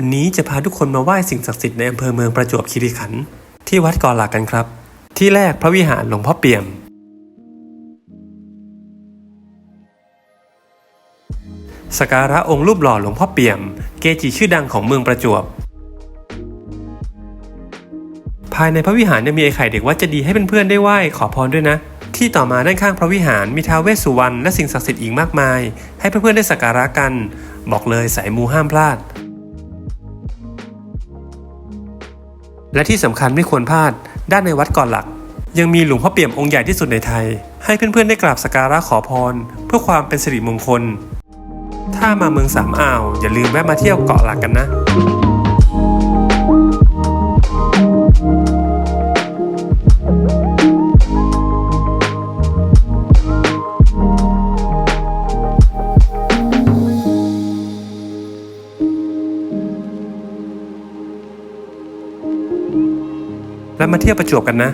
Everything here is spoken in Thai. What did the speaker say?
วันนี้จะพาทุกคนมาไหว้สิ่งศักดิ์สิทธิ์ในอำเภอเมืองประจวบคีรีขันธ์ที่วัดกอหลักกันครับ ที่แรกพระวิหารหลวงพ่อเปี่ยม สการะองค์รูปหล่อหลวงพ่อเปี่ยม เกจิชื่อดังของเมืองประจวบ ภายในพระวิหารยังมีไอ้ไข่เด็กวัดเจะดีย์ให้เพื่อนๆได้ไหว้ขอพรด้วยนะ ที่ต่อมาด้านข้างพระวิหารมีท้าวเวสสุวรรณและสิ่งศักดิ์สิทธิ์อีกมากมาย ให้เพื่อนๆได้สักการะกัน บอกเลยสายมูห้ามพลาด และที่สำคัญไม่ควรพลาด ด้านในวัดก่อนหลัก ยังมีหลวงพ่อเปี่ยมองค์ใหญ่ที่สุดในไทย ให้เพื่อนๆได้กราบสักการะขอพร เพื่อความเป็นสิริมงคล ถ้ามาเมืองสามอ่าว อย่าลืมแวะมาเที่ยวเกาะหลักกันนะ แล้วมาเที่ยวประจวบกันนะ